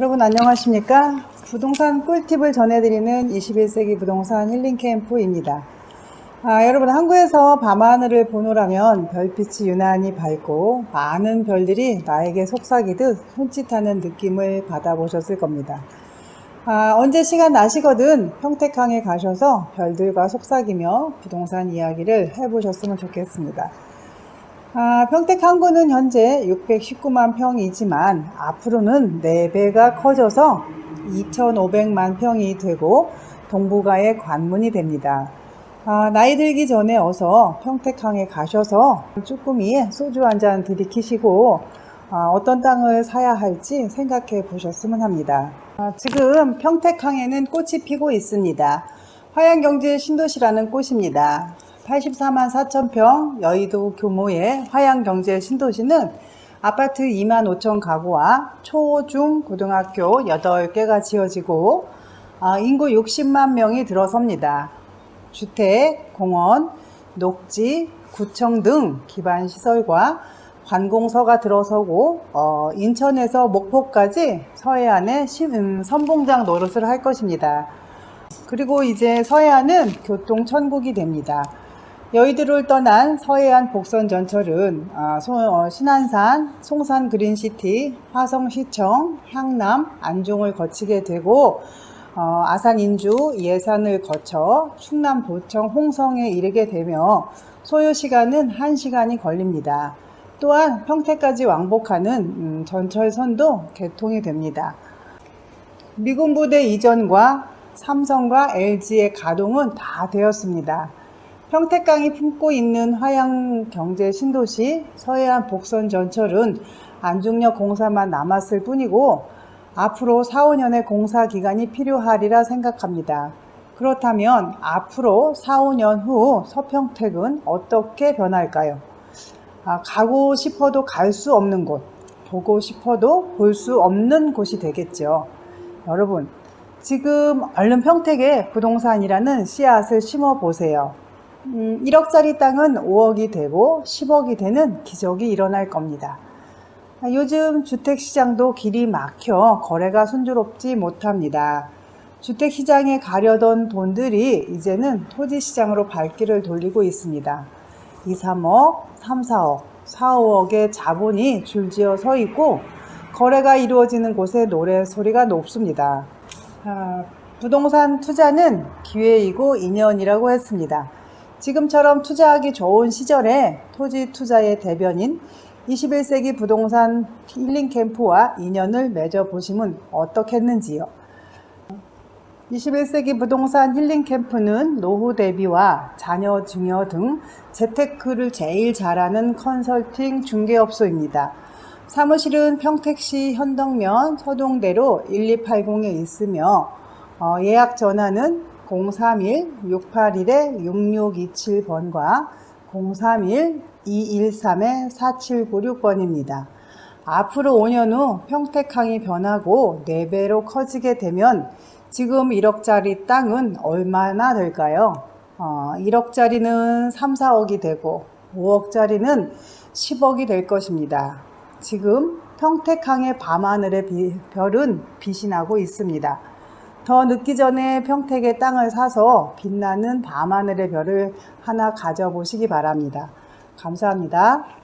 여러분 안녕하십니까? 부동산 꿀팁을 전해드리는 21세기 부동산 힐링 캠프입니다. 아, 여러분 한국에서 밤하늘을 보노라면 별빛이 유난히 밝고 많은 별들이 나에게 속삭이듯 손짓하는 느낌을 받아보셨을 겁니다. 아, 언제 시간 나시거든 평택항에 가셔서 별들과 속삭이며 부동산 이야기를 해보셨으면 좋겠습니다. 아, 평택 항구는 현재 619만 평이지만 앞으로는 4배가 커져서 2,500만 평이 되고 동북아의 관문이 됩니다. 아, 나이 들기 전에 어서 평택항에 가셔서 쭈꾸미에 소주 한 잔 들이키시고 아, 어떤 땅을 사야 할지 생각해 보셨으면 합니다. 아, 지금 평택항에는 꽃이 피고 있습니다. 화양경제 신도시라는 꽃입니다. 84만 4천 평 여의도 규모의 화양경제 신도시는 아파트 2만 5천 가구와 초, 중, 고등학교 8개가 지어지고 아, 인구 60만 명이 들어섭니다. 주택, 공원, 녹지, 구청 등 기반 시설과 관공서가 들어서고 어, 인천에서 목포까지 서해안에 시- 음, 선봉장 노릇을 할 것입니다. 그리고 이제 서해안은 교통 천국이 됩니다. 여의도를 떠난 서해안 복선 전철은 아, 소- 어, 신안산, 송산 그린시티, 화성시청, 향남, 안중을 거치게 되고 어, 아산 인주, 예산을 거쳐 충남 도청 홍성에 이르게 되며 소요 시간은 1시간이 걸립니다. 또한 평택까지 왕복하는 음, 전철선도 개통이 됩니다. 미군 부대 이전과 삼성과 LG의 가동은 다 되었습니다. 평택강이 품고 있는 화양 경제 신도시 서해안 복선 전철은 안중역 공사만 남았을 뿐이고 앞으로 4, 5년의 공사 기간이 필요하리라 생각합니다. 그렇다면 앞으로 4, 5년 후 서평택은 어떻게 변할까요? 아, 가고 싶어도 갈 수 없는 곳, 보고 싶어도 볼 수 없는 곳이 되겠죠. 여러분, 지금 얼른 평택에 부동산이라는 씨앗을 심어 보세요. 음, 1억짜리 땅은 5억이 되고 10억이 되는 기적이 일어날 겁니다. 아, 요즘 주택시장도 길이 막혀 거래가 순조롭지 못합니다. 주택시장에 가려던 돈들이 이제는 토지시장으로 발길을 돌리고 있습니다. 2, 3억, 3, 4억, 4, 5억의 자본이 줄지어 서 있고 거래가 이루어지는 곳에 노래 소리가 높습니다. 아, 부동산 투자는 기회이고 인연이라고 했습니다. 지금처럼 투자하기 좋은 시절에 토지 투자의 대변인 21세기 부동산 힐링 캠프와 인연을 맺어 보시면 어떻겠는지요. 21세기 부동산 힐링 캠프는 노후 대비와 자녀 증여 등 재테크를 제일 잘하는 컨설팅 중개업소입니다. 사무실은 평택시 현덕면 서동대로 1280에 있으며 어, 예약 전화는 031-681-6627번과 031-213-4796번입니다. 앞으로 5년 후 평택항이 변하고 4배로 커지게 되면 지금 1억짜리 땅은 얼마나 될까요? 어, 1억짜리는 3, 4억이 되고 5억짜리는 10억이 될 것입니다. 지금 평택항의 밤하늘의 비- 별은 빛이 나고 있습니다. 더 늦기 전에 평택의 땅을 사서 빛나는 밤하늘의 별을 하나 가져보시기 바랍니다. 감사합니다.